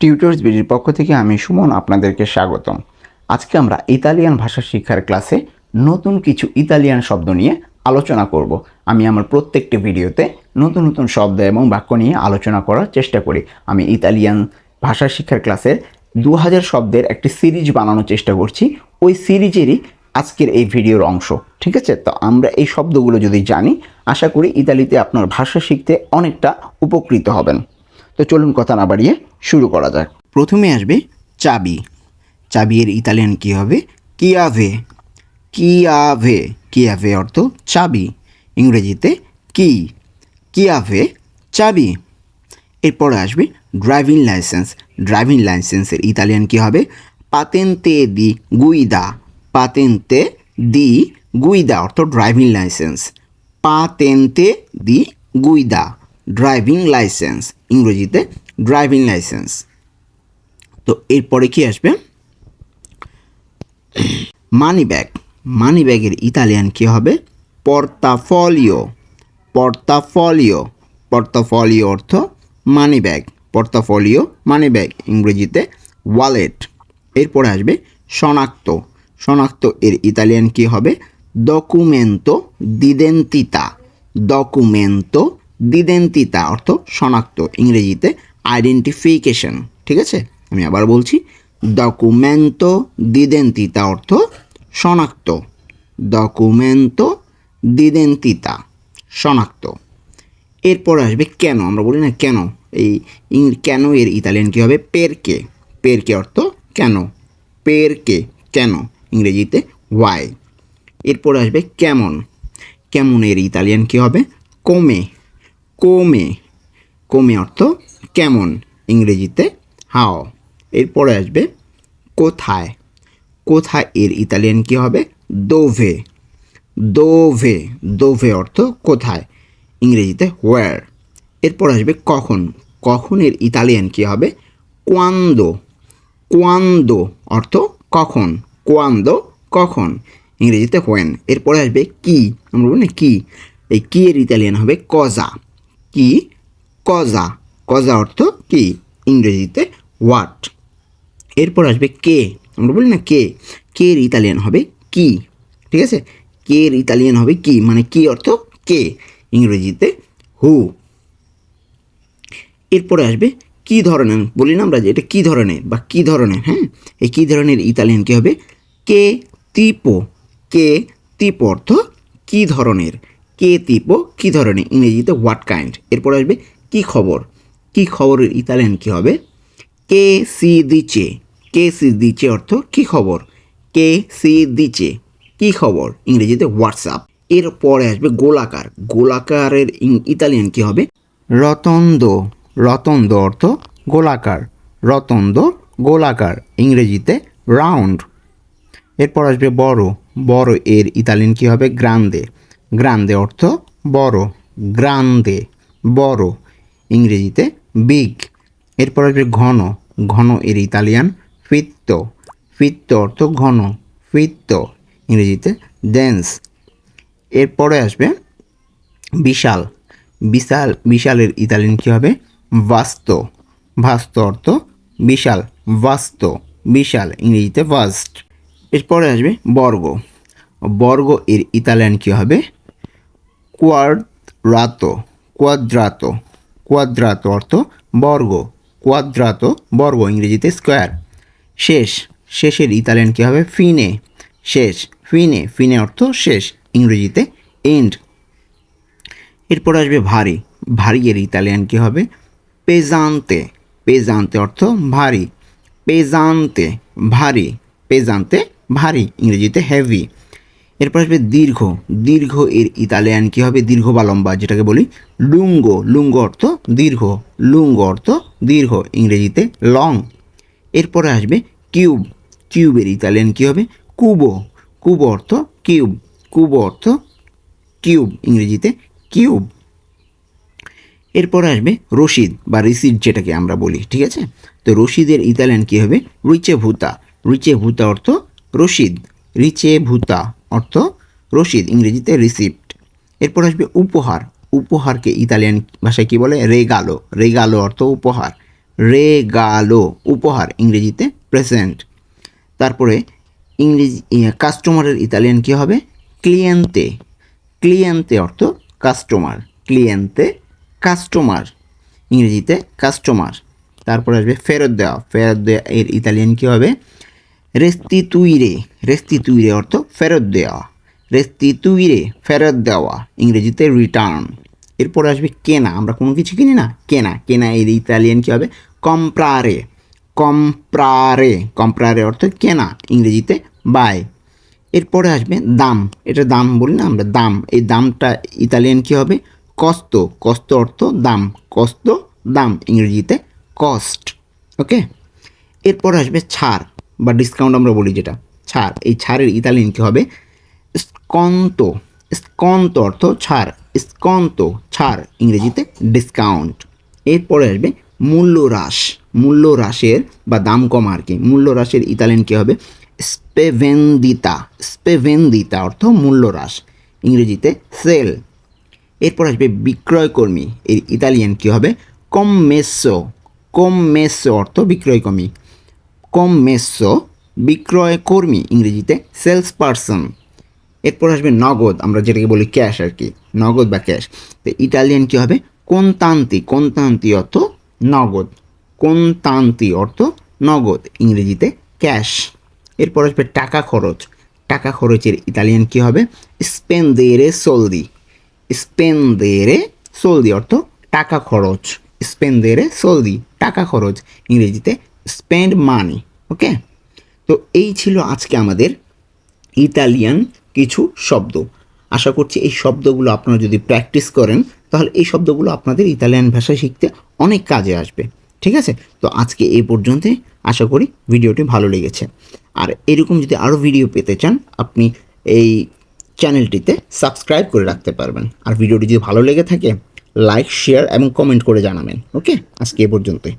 Tutors বিডির পক্ষ থেকে আমি সুমন আপনাদেরকে স্বাগতম। আজকে আমরা ইতালিয়ান ভাষা শিক্ষার ক্লাসে নতুন কিছু ইতালিয়ান শব্দ নিয়ে আলোচনা করব। আমি আমার প্রত্যেকটি ভিডিওতে নতুন নতুন শব্দ এবং বাক্য নিয়ে আলোচনা করার চেষ্টা করি। আমি ইতালিয়ান ভাষা শিক্ষার ক্লাসের দু হাজার শব্দের একটি সিরিজ বানানোর চেষ্টা করছি। ওই সিরিজেরই আজকের এই ভিডিওর অংশ, ঠিক আছে? তো আমরা এই শব্দগুলো যদি জানি, আশা করি ইতালিতে আপনার ভাষা শিখতে অনেকটা উপকৃত হবেন। তো চলুন কথা না বাড়িয়ে শুরু করা যাক। প্রথমে আসবে চাবি। চাবি এর ইতালিয়ান কী হবে? কিয়াভে। কিয়াভে। কিয়াভে অর্থ চাবি। ইংরেজিতে কি? কিয়াভে চাবি। এরপরে আসবে ড্রাইভিং লাইসেন্স। ড্রাইভিং লাইসেন্সের ইতালিয়ান কী হবে? পাতেন্তে দি গুইদা। পাতেন্তে দি গুইদা অর্থ ড্রাইভিং লাইসেন্স। পাতেন্তে দি গুইদা। ড্রাইভিং লাইসেন্স ইংরেজিতে ড্রাইভিং লাইসেন্স তো এরপরে কি আসবে? মানি ব্যাগ মানি ব্যাগের ইতালিয়ান কী হবে? পর্তাফলিও পর্তাফলিও পর্তাফলিও অর্থ মানি ব্যাগ পর্তাফলিও মানি ব্যাগ ইংরেজিতে ওয়ালেট এরপরে আসবে শনাক্ত। শনাক্ত এর ইতালিয়ান কী হবে? ডকুমেন্টো দিদেন্তিতা ডকুমেন্টো দিদেন্তিতা অর্থ শনাক্ত, ইংরেজিতে আইডেন্টিফিকেশন ঠিক আছে? আমি আবার বলছি ডকুমেন্টো দিদেন্তিতা অর্থ শনাক্ত। ডকুমেন্টো দিদেন্তিতা শনাক্ত। এরপর আসবে কেন? আমরা বলি না কেন? এই কেন এর ইতালিয়ান কী হবে? পেরকে পেরকে অর্থ কেন? পেরকে কেন? ইংরেজিতে ওয়াই এরপর আসবে কেমন? কেমন এর ইতালিয়ান কী হবে? কোমে কোমে। কোমে অর্থ কেমন? ইংরেজিতে হাও। এরপরে আসবে কোথায়? কোথায় এর ইতালিয়ান কী হবে? দোভে। দোভে। দোভে অর্থ কোথায়? ইংরেজিতে হোয়ার এরপর আসবে কখন? কখন এর ইতালিয়ান কী হবে? কোয়ান্দো। কোয়ান্দো অর্থ কখন? কোয়ান্দো কখন? ইংরেজিতে হোয়েন এরপরে আসবে কি? আমরা বলি না কি। এই কি এর ইতালিয়ান হবে কজা। কি? কজা। কজা অর্থ কি? ইংরেজিতে হোয়াট এরপর আসবে কে। আমরা বলি না কে। কে ইতালিয়ান হবে কি? ঠিক আছে? কে এর ইতালিয়ান হবে কি? মানে কি অর্থ? কে। ইংরেজিতে হু এরপরে আসবে কি ধরনের? বলি না আমরা যে এটা কী ধরনের বা কী ধরনের হ্যাঁ? এই কী ধরনের ইতালিয়ান কী হবে? কে তিপো। কে তিপো অর্থ কী ধরনের? কে তিপো কী ধরনের, ইংরেজিতে হোয়াট কাইন্ড এরপর আসবে, কি খবর? কি খবরের ইতালিয়ান কী হবে? কে সি দিচে? কে সি দিচে অর্থ কি খবর? কে সি দিচে? কি খবর? ইংরেজিতে হোয়াটসঅ্যাপ এরপরে আসবে গোলাকার। গোলাকারের ইতালিয়ান কী হবে? রতন্দ। রতন্দ অর্থ গোলাকার। রতন্দ, গোলাকার, ইংরেজিতে রাউন্ড এরপর আসবে বড়। বড় এর ইতালিয়ান কী হবে? গ্রান্দে। গ্রান্দে অর্থ বড়, গ্রান্দে বড়, ইংরেজিতে বিগ এরপর আসবে ঘন ঘন এর ইতালিয়ান ফিত্ত ফিত্ত অর্থ ঘন ফিত্ত ইংরেজিতে ডেন্স এরপরে আসবে বিশাল বিশাল বিশালের ইতালিয়ান কী হবে? ভাস্ত ভাস্ত অর্থ বিশাল ভাস্ত বিশাল, ইংরেজিতে ভাস্ট এরপরে আসবে বর্গ বর্গ এর ইতালিয়ান কী হবে? কোয়াদ্রাতো কোয়াদ্রাতো কোয়াদ্রাতো অর্থ বর্গ, কোয়াদ্রাতো বর্গ ইংরেজিতে স্কোয়ার। শেষ, শেষের ইতালিয়ান কী হবে? ফিনে, শেষ, ফিনে ফিনে অর্থ শেষ, ইংরেজিতে এন্ড এরপর আসবে ভারী ভারী এর ইতালিয়ান কী হবে? পেজান্তে পেজান্তে অর্থ ভারী। পেজান্তে ভারী পেজান্তে ভারী, ইংরেজিতে হেভি এরপর আসবে দীর্ঘ। দীর্ঘ এর ইতালিয়ান কী হবে? দীর্ঘ বা লম্বা, যেটাকে বলি লুঙ্গো। লুঙ্গো অর্থ দীর্ঘ। লুঙ্গো অর্থ দীর্ঘ, ইংরেজিতে লং। এরপরে আসবে কিউব। কিউবের ইতালিয়ান কী হবে? কুবো। কুবো অর্থ কিউব। কুবো অর্থ কিউব, ইংরেজিতে কিউব। এরপর আসবে রশিদ বা রিসিট যেটাকে আমরা বলি, ঠিক আছে? তো রশিদের ইতালিয়ান কী হবে? রিচে ভূতা রিচে ভূতা অর্থ রশিদ। রিচে ভূতা অর্থ রশিদ, ইংরেজিতে রিসিপ্ট এরপর আসবে উপহার। উপহারকে ইতালিয়ান ভাষায় কী বলে? রেগালো রেগালো অর্থ উপহার। রেগালো উপহার, ইংরেজিতে প্রেজেন্ট তারপরে ইংরেজি কাস্টমারের ইতালিয়ান কী হবে? ক্লিয়েন্তে ক্লিয়েন্তে অর্থ কাস্টমার ক্লিয়েন্তে কাস্টমার ইংরেজিতে কাস্টমার তারপরে আসবে ফেরত দেওয়া। ফেরত দেওয়া এর ইতালিয়ান কী হবে? রেস্তিতুইরে রেস্তিতুইরে অর্থ ফেরত দেওয়া রেস্তিতুইরে, ফেরত দেওয়া, ইংরেজিতে রিটার্ন এরপর আসবে কেনা, আমরা কোনো কিছু কিনি না? কেনা কেনা এর ইতালিয়ান কী হবে? কম্প্রারে কম্প্রারে কম্প্রারে অর্থ কেনা, ইংরেজিতে বাই এরপরে আসবে দাম, এটা দাম বলি না আমরা, দাম। এই দামটা ইতালিয়ান কী হবে? কস্ত কস্ত অর্থ দাম কস্ত দাম, ইংরেজিতে কস্ট ওকে এরপর আসবে ছাড়। বা ডিসকাউন্ট আমরা বলি যেটা। ছাড়, এই ছাড়ের ইতালিয়ান কী হবে? স্কন্ত। স্কন্ত অর্থ ছাড়। স্কন্ত, ছাড়, ইংরেজিতে ডিসকাউন্ট এরপরে আসবে মূল্য হ্রাস মূল্য হ্রাসের বা দাম কমা আর কি। মূল্য হ্রাসের ইতালিয়ান কী হবে? স্পেভেন্দিতা। স্পেভেন্দিতা অর্থ মূল্য হ্রাস ইংরেজিতে সেল। এরপর আসবে বিক্রয়কর্মী। এর ইতালিয়ান কী হবে? কমমেসো। কমমেসো অর্থ বিক্রয়কর্মী। কমমেসো বিক্রয়কর্মী ইংরেজিতে সেলস পারসন এরপর আসবে নগদ, আমরা যেটাকে বলি ক্যাশ আর কি, নগদ বা ক্যাশ তো ইটালিয়ান কী হবে? কোনতান্তি কোনতান্তি অর্থ নগদ। কোনতান্তি অর্থ নগদ, ইংরেজিতে ক্যাশ এরপর আসবে টাকা খরচ। টাকা খরচের ইতালিয়ান কী হবে? স্পেন্দেরে সোলদি স্পেন্দেরে সোলদি অর্থ টাকা খরচ। স্পেন স্পেন্দেরে সলদি টাকা খরচ, ইংরেজিতে স্পেন্ড মানি ওকে তো এই ছিল আজকে আমাদের ইতালিয়ান কিছু শব্দ। আশা করছি এই শব্দগুলো আপনারা যদি প্র্যাকটিস করেন, তাহলে এই শব্দগুলো আপনাদের ইতালিয়ান ভাষা শিখতে অনেক কাজে আসবে, ঠিক আছে? তো আজকে এই পর্যন্তই, আশা করি ভিডিওটি ভালো লেগেছে। আর এরকম যদি আরও ভিডিও পেতে চান, আপনি এই চ্যানেলটিতে সাবস্ক্রাইব করে রাখতে পারবেন। আর ভিডিওটি যদি ভালো লেগে থাকে লাইক শেয়ার এবং কমেন্ট করে জানাবেন ওকে আজকে এ পর্যন্তই।